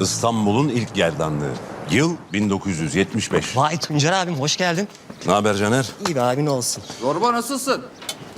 İstanbul'un ilk gerdanlığı. Yıl 1975. Vay Tuncer abim hoş geldin. Ne haber Caner? İyi be abin olsun. Zorba nasılsın?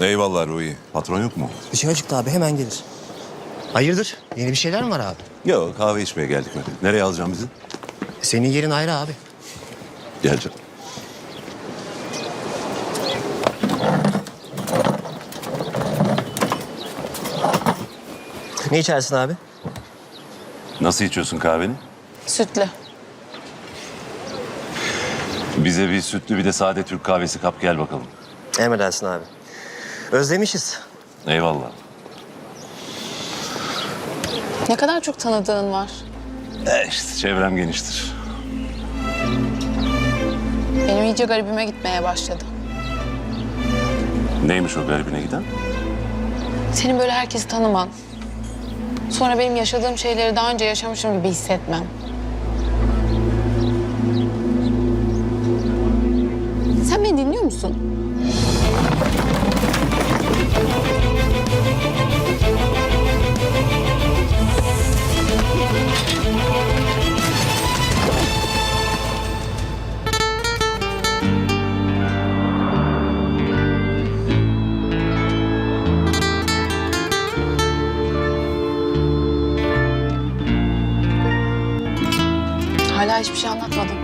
Eyvallah Ruhi. Patron yok mu? Dışarı çıktı abi hemen gelir. Hayırdır? Yeni bir şeyler mi var abi? Yok kahve içmeye geldik mi? Nereye alacağım bizi? Senin yerin ayrı abi. Gel canım. Ne içersin abi? Nasıl içiyorsun kahveni? Sütlü. Bize bir sütlü bir de sade Türk kahvesi kap gel bakalım. Emredersin abi. Özlemişiz. Eyvallah. Ne kadar çok tanıdığın var. E işte çevrem geniştir. Benim iyice garibime gitmeye başladı. Neymiş o garibine giden? Senin böyle herkesi tanıman. Sonra benim yaşadığım şeyleri daha önce yaşamışım gibi hissetmem. Sen beni dinliyor musun? Hiçbir şey anlatmadın.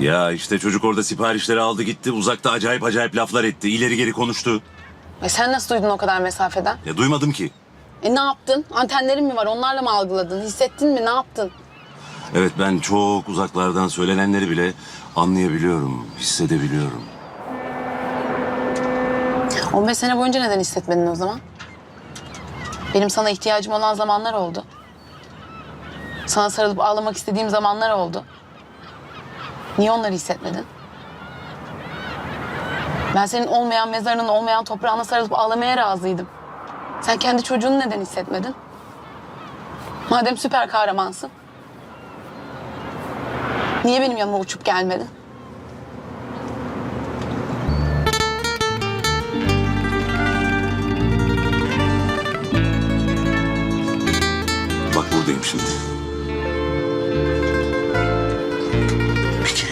Ya işte çocuk orada siparişleri aldı gitti. Uzakta acayip acayip laflar etti. İleri geri konuştu. E sen nasıl duydun o kadar mesafeden? Ya duymadım ki. E ne yaptın? Antenlerin mi var? Onlarla mı algıladın? Hissettin mi? Ne yaptın? Evet ben çok uzaklardan söylenenleri bile anlayabiliyorum, hissedebiliyorum. 15 sene boyunca neden hissetmedin o zaman? Benim sana ihtiyacım olan zamanlar oldu. Sana sarılıp ağlamak istediğim zamanlar oldu. Niye onları hissetmedin? Ben senin olmayan mezarının olmayan toprağına sarılıp ağlamaya razıydım. Sen kendi çocuğunu neden hissetmedin? Madem süper kahramansın. Niye benim yanıma uçup gelmedin? Bak buradayım şimdi.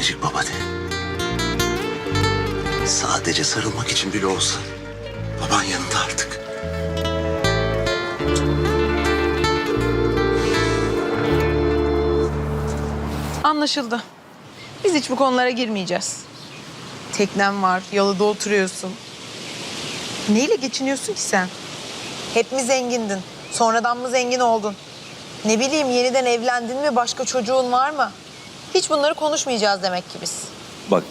Bir kerecik baba de. Sadece sarılmak için bile olsa. Baban yanında artık. Anlaşıldı. Biz hiç bu konulara girmeyeceğiz. Teknen var, yalıda oturuyorsun. Neyle geçiniyorsun ki sen? Hep mi zengindin? Sonradan mı zengin oldun? Ne bileyim yeniden evlendin mi? Başka çocuğun var mı? Hiç bunları konuşmayacağız demek ki biz. Bak.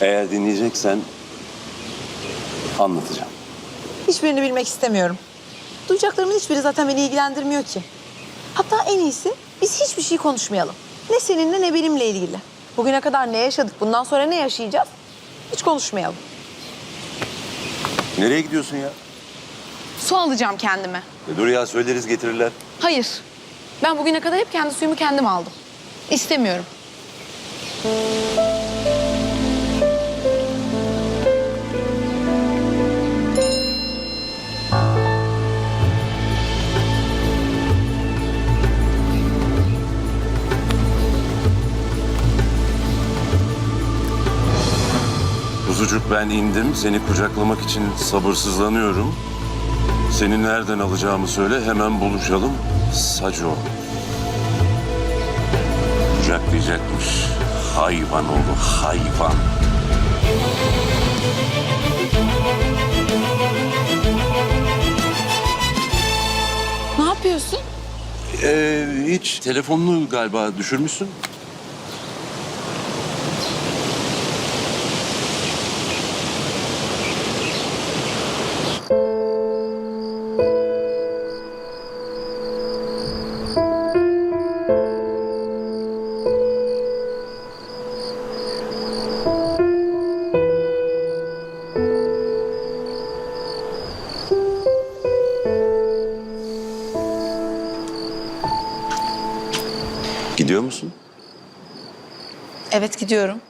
Eğer dinleyeceksen anlatacağım. Hiçbirini bilmek istemiyorum. Duyacaklarımın hiçbiri zaten beni ilgilendirmiyor ki. Hatta en iyisi biz hiçbir şey konuşmayalım. Ne seninle ne benimle ilgili. Bugüne kadar ne yaşadık, bundan sonra ne yaşayacağız? Hiç konuşmayalım. Nereye gidiyorsun ya? Su alacağım kendime. E dur ya söyleriz getirirler. Hayır. Ben bugüne kadar hep kendi suyumu kendim aldım. İstemiyorum. Kuzucuk ben indim. Seni kucaklamak için sabırsızlanıyorum. Seni nereden alacağımı söyle hemen buluşalım. Saco. Kucaklayacakmış. Hayvan oğlu hayvan. Ne yapıyorsun? Ee, hiç telefonunu galiba düşürmüşsün. Gidiyorum.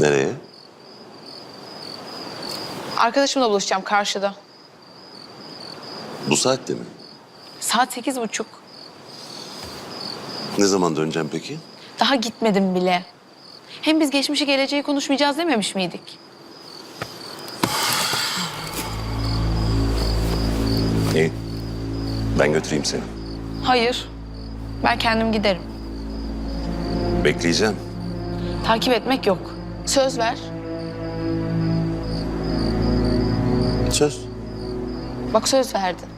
Nereye? Arkadaşımla buluşacağım karşıda. Bu saatte mi? Saat sekiz buçuk. Ne zaman döneceğim peki? Daha gitmedim bile. Hem biz geçmişi geleceği konuşmayacağız dememiş miydik? İyi. Ben götüreyim seni. Hayır. Ben kendim giderim. Bekleyeceğim. Takip etmek yok. Söz ver. Söz. Bak söz verdin.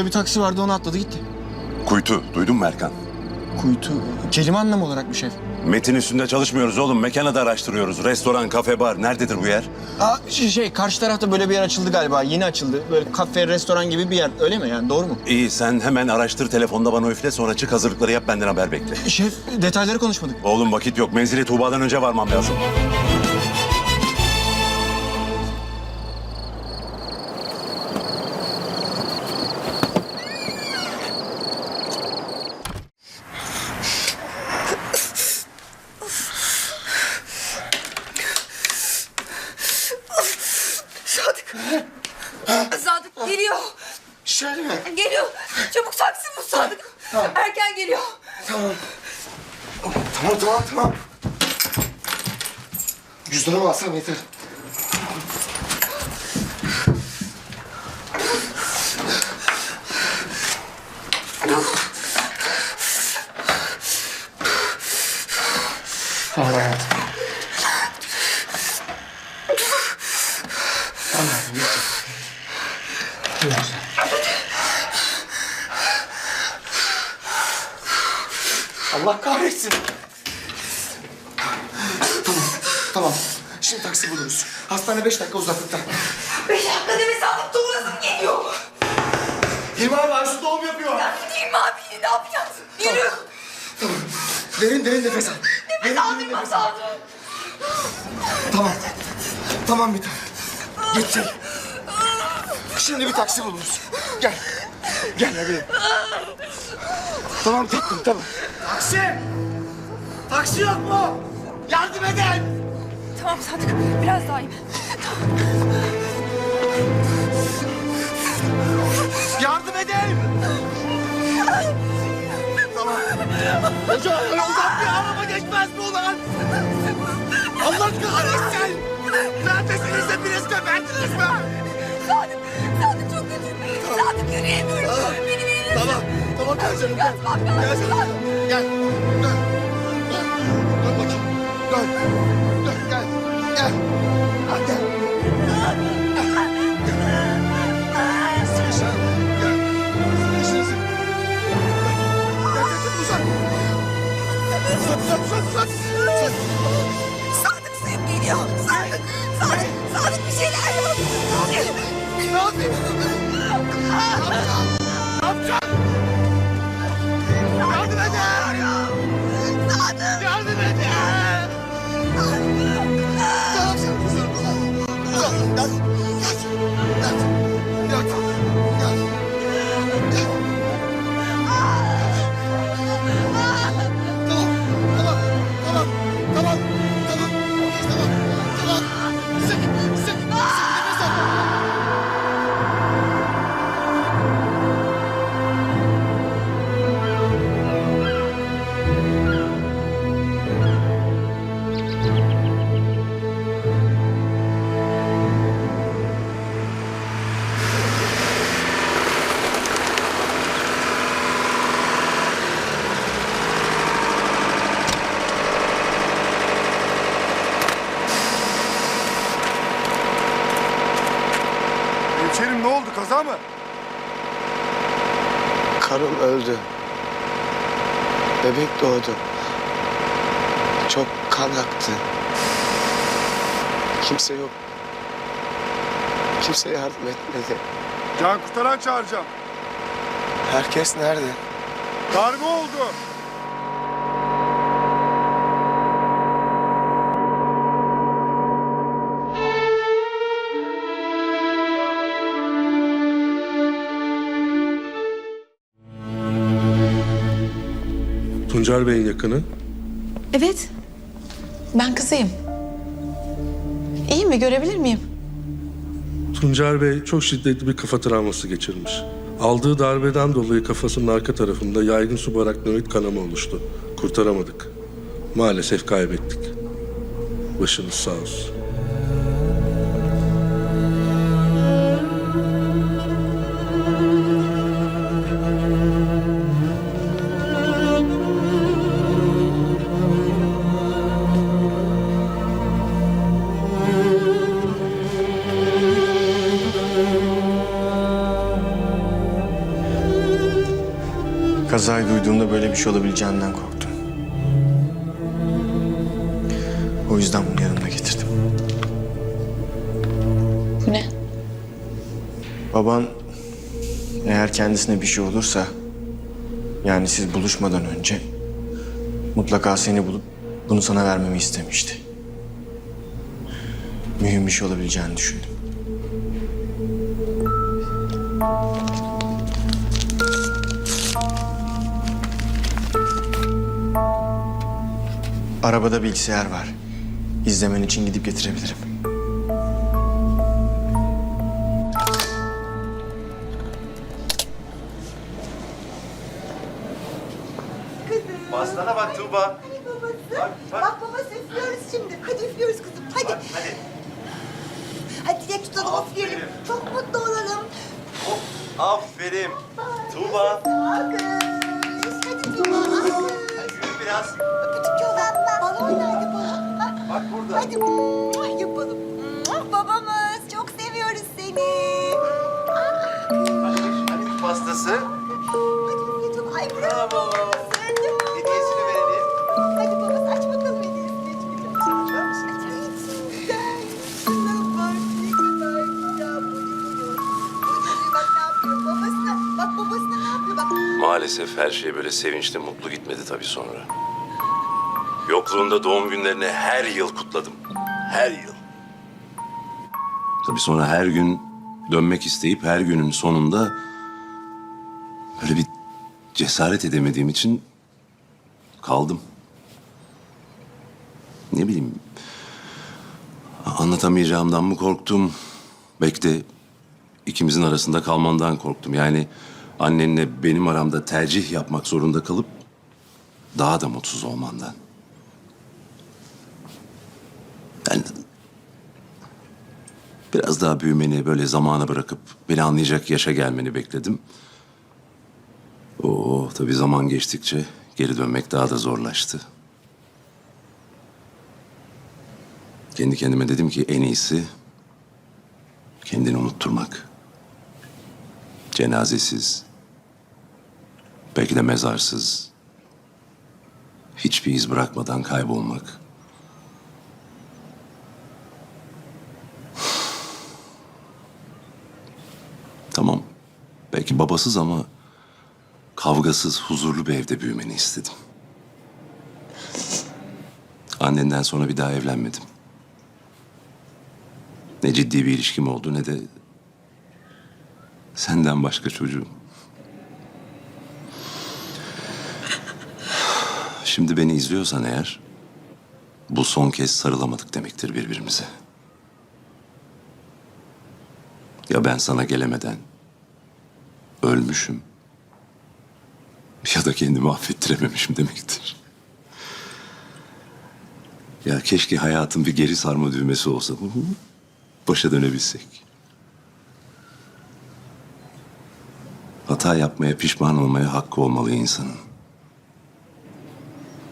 Şurada bir taksi vardı onu atladı gitti. Kuytu. Duydun mu Erkan? Kuytu, kelime anlamı olarak mı şef? Metin üstünde çalışmıyoruz oğlum. Mekanı da araştırıyoruz. Restoran, kafe, bar. Nerededir bu yer? Aa, şey, şey, karşı tarafta böyle bir yer açıldı galiba, yeni açıldı. Böyle kafe, restoran gibi bir yer, öyle mi yani, doğru mu? İyi sen hemen araştır telefonda bana üfle sonra çık hazırlıkları yap benden haber bekle. Şef, detayları konuşmadık. Oğlum vakit yok. Menzili Tuğba'dan önce varmam lazım. Sadık. Sadık geliyor. Şöyle mi? Geliyor. Çabuk taksi bul Sadık. Erken geliyor. Tamam tamam tamam. Cüzdanımı alsam yeter. Tamam hayatım. Tamam. Çok güzel. Allah kahretsin. Tamam, tamam. Şimdi taksi buluruz. Hastane beş dakika uzaklıkta. Beş dakika deme Sadık doğrasım geliyor. Hilmi abi Aysu doğum yapıyor. Gideyim mi abi? Ne yapacağız? Yürü. Tamam. Derin derin nefes al. Derin Nefes derin aldırma nefes al. Sadık. Tamam. Tamam bir tane. Geçecek. Şimdi bir taksi buluruz. Gel. Gel bebeğim. Tamam tatlım tamam. Taksi! Taksi yok mu? Yardım edin! Tamam Sadık. Biraz daha iyi. Yardım edin! Tamam. Hocam yoldan bir araba geçmez mi ulan? Allah kahretsin! Neredesiniz hepiniz geberdiniz mi? Sadık. Sadık çok kötü. Sadık yürüyemiyorum. Beni bir yere Tamam, tamam gel canım gel. Bak, Gel canım bak. gel. Dön. Dön. Dön bakayım. Dön. Dön gel. Gel. Ha, Sadık suyum geliyor. Sadık. Sadık. Sadık bir şeyler yap. Ne yapayım? Ne yapayım? Ne yapacağım? Karım öldü. Bebek doğdu. Çok kan aktı. Kimse yok. Kimse yardım etmedi. Can kurtaran çağıracağım. Herkes nerede? Darbe oldu. Tuncer Bey'in yakını. Evet. Ben kızıyım. İyi mi? Görebilir miyim? Tuncer Bey çok şiddetli bir kafa travması geçirmiş. Aldığı darbeden dolayı kafasının arka tarafında yaygın subaraknoid kanama oluştu. Kurtaramadık. Maalesef kaybettik. Başınız sağ olsun. Kazayı duyduğumda böyle bir şey olabileceğinden korktum. O yüzden bunu yanımda getirdim. Bu ne? Baban eğer kendisine bir şey olursa yani siz buluşmadan önce mutlaka seni bulup bunu sana vermemi istemişti. Mühim bir şey olabileceğini düşündüm. Arabada bilgisayar var. İzlemen için gidip getirebilirim. Bastana bak Tuğba. Hadi babası. Bak, babası üflüyoruz şimdi. Hadi üflüyoruz kızım. Hadi. Hadi. Hadi dilek tutalım üfleyelim. Çok mutlu olalım. Aferin. Tuğba. Hadi muah yapalım. Muah, Babamız çok seviyoruz seni. Hadi, hadi pastası. Hadi üfleyelim. Ay bravo. Sevdim. Hediyesini verelim. Hadi babası aç bakalım hediyesini. Aç bakalım. Açar mısın? Ay, çok güzel. Şuna bak ne kadar güzel. Buyur, buyur. Buyur, Bak ne yapıyor babasına. Bak babasına ne yapıyor bak. Maalesef her şey böyle sevinçli, mutlu gitmedi tabii sonra. Yokluğunda doğum günlerini her yıl kutladım. Her yıl. Tabii sonra her gün dönmek isteyip her günün sonunda böyle bir cesaret edemediğim için kaldım. Ne bileyim anlatamayacağımdan mı korktum? Belki de ikimizin arasında kalmandan korktum. Yani annenle benim aramda tercih yapmak zorunda kalıp daha da mutsuz olmandan. Ben biraz daha büyümeni böyle zamana bırakıp beni anlayacak yaşa gelmeni bekledim. Oo tabii zaman geçtikçe geri dönmek daha da zorlaştı. Kendi kendime dedim ki en iyisi kendini unutturmak. Cenazesiz, belki de mezarsız, hiçbir iz bırakmadan kaybolmak. Tamam, belki babasız ama kavgasız, huzurlu bir evde büyümeni istedim. Annenden sonra bir daha evlenmedim. Ne ciddi bir ilişkim oldu ne de senden başka çocuğum. Şimdi beni izliyorsan eğer bu son kez sarılamadık demektir birbirimize. Ya ben sana gelemeden ölmüşüm ya da kendimi affettirememişim demektir. Ya keşke hayatın bir geri sarma düğmesi olsa. Başa dönebilsek. Hata yapmaya, pişman olmaya hakkı olmalı insanın.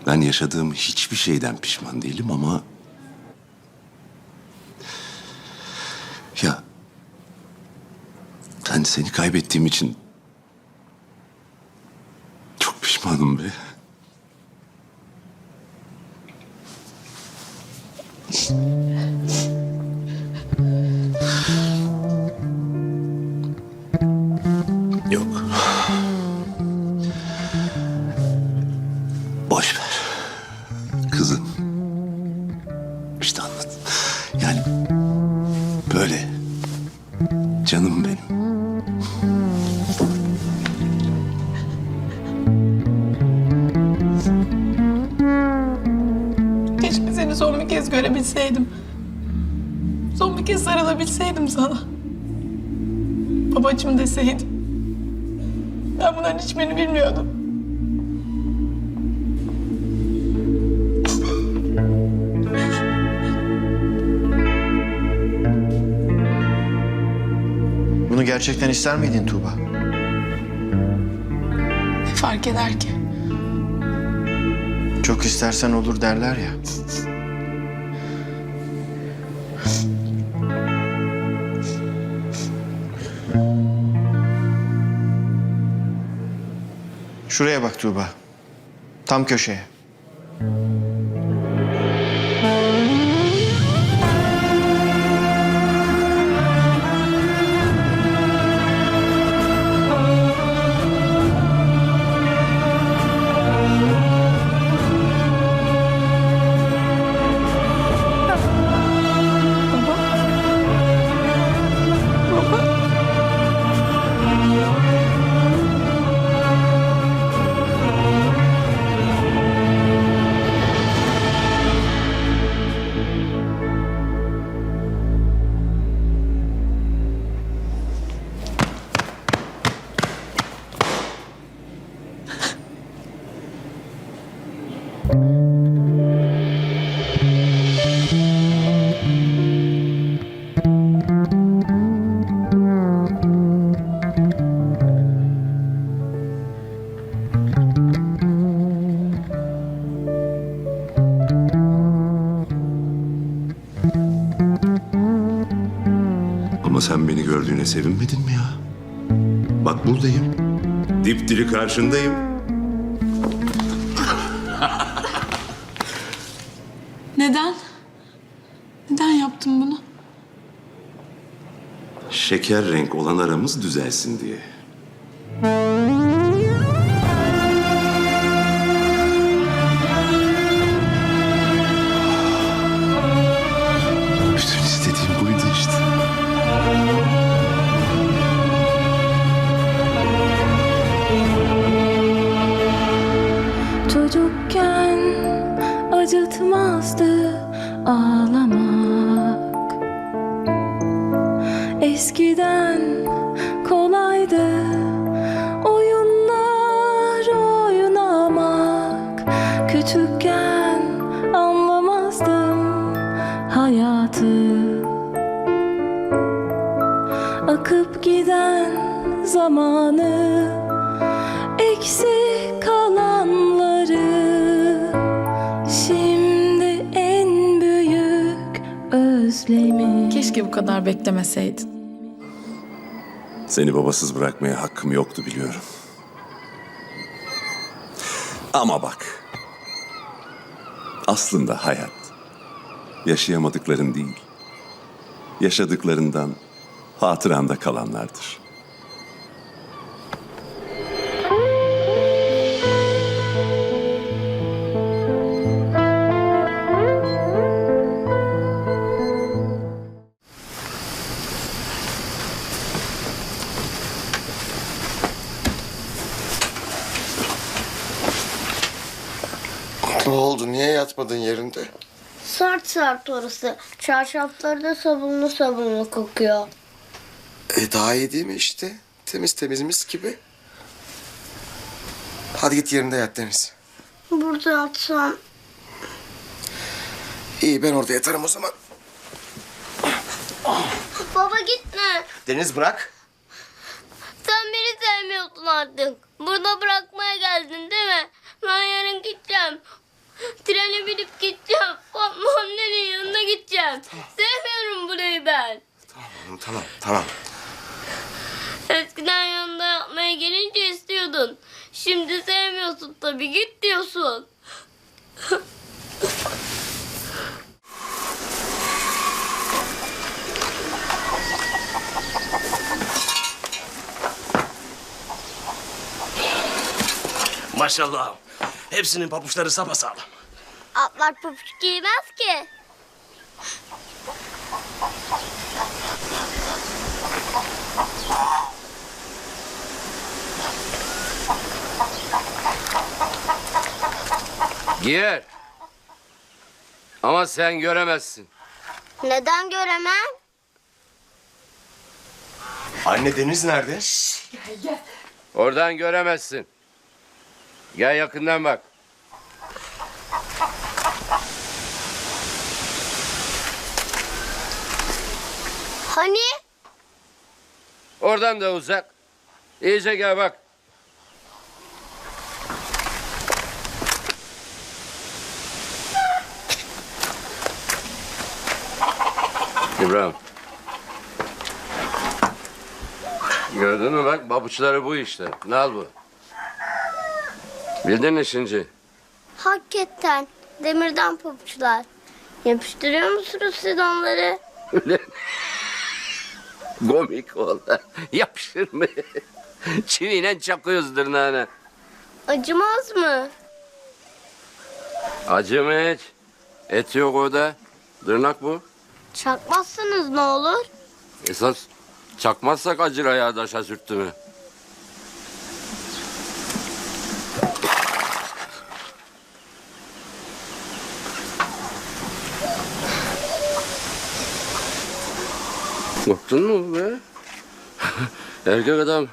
Ben yaşadığım hiçbir şeyden pişman değilim ama... Ya... Ben seni kaybettiğim için... Çok pişmanım be. sarılabilseydim sana. Babacığım deseydim. Ben bunların hiçbirini bilmiyordum. Bunu gerçekten ister miydin Tuğba? Ne fark eder ki? Çok istersen olur derler ya. Şuraya bak Tuğba. Tam köşeye. Ama sen beni gördüğüne sevinmedin mi ya? Bak buradayım. Dipdiri karşındayım. Neden? Neden yaptın bunu? Şeker renk olan aramız düzelsin diye. Ağlamak. Eskiden Keşke bu kadar beklemeseydin. Seni babasız bırakmaya hakkım yoktu biliyorum. Ama bak. Aslında hayat yaşayamadıkların değil, yaşadıklarından hatıranda kalanlardır. Orası. Çarşafları da sabunlu sabunlu kokuyor. E daha iyi değil mi işte? Temiz temiz mis gibi. Hadi git yerinde yat Deniz. Burada yatsam. İyi ben orada yatarım o zaman. Baba gitme. Deniz bırak. Sen beni sevmiyorsun artık. Burada bırakmaya geldin değil mi? Ben yarın gideceğim. Trene binip gideceğim. Fatma annenin yanına gideceğim. Sevmiyorum burayı ben. Tamam tamam tamam. Eskiden yanında yapmaya gelince istiyordun. Şimdi sevmiyorsun tabii git diyorsun. Maşallah. Hepsinin papuçları sapasağlam. Atlar papuç giymez ki. Giyer. Ama sen göremezsin. Neden göremem? Anne Deniz nerede? Şş, gel gel. Oradan göremezsin. Gel yakından bak. Hani? Oradan da uzak. İyice gel bak. İbrahim. Gördün mü bak babuçları bu işte. Ne al bu? Bildin mi şimdi? Hakikaten demirden pabuçlar. Yapıştırıyor musunuz siz onları? Öyle komik valla. Yapışır mı? Çiviyle çakıyoruz tırnağına. Acımaz mı? Acı mı hiç? Et yok orada. Tırnak bu. Çakmazsanız ne olur? Esas çakmazsak acır ayağı taşa sürttü mü? Korktun mu be? Erkek adam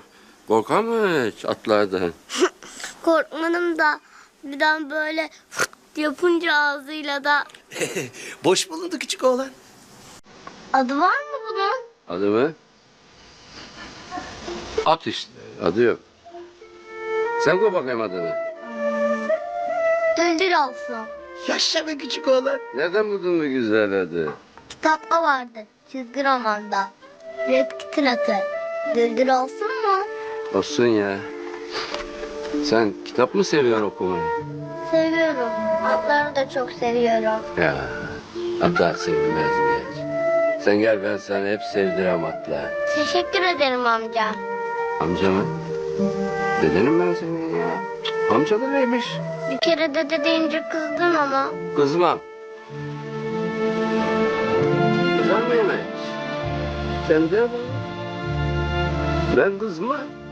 korkar mı hiç atlardan? Korkmadım da birden böyle yapınca ağzıyla da Boş bulundu küçük oğlan. adı var mı bunun? Adı mı? At işte. Adı yok. Sen koy bakayım adını. Düldül olsun. Yaşa be küçük oğlan. Nereden buldun bu güzel adı? Kitapta vardı. Çizgi romanda. Red Kit'in atı. Düldül olsun mu? Olsun ya. Sen kitap mı seviyorsun okumayı? Seviyorum. Atları da çok seviyorum. Ya atlar sevilmez mi hiç? Sen gel ben sana hep sevdirem atlar. Teşekkür ederim amca. Amca mı? Dedenim ben senin ya. Amca da neymiş? Bir kere dede deyince kızdın ama. Kızmam. Xandela, Dan Guzmán.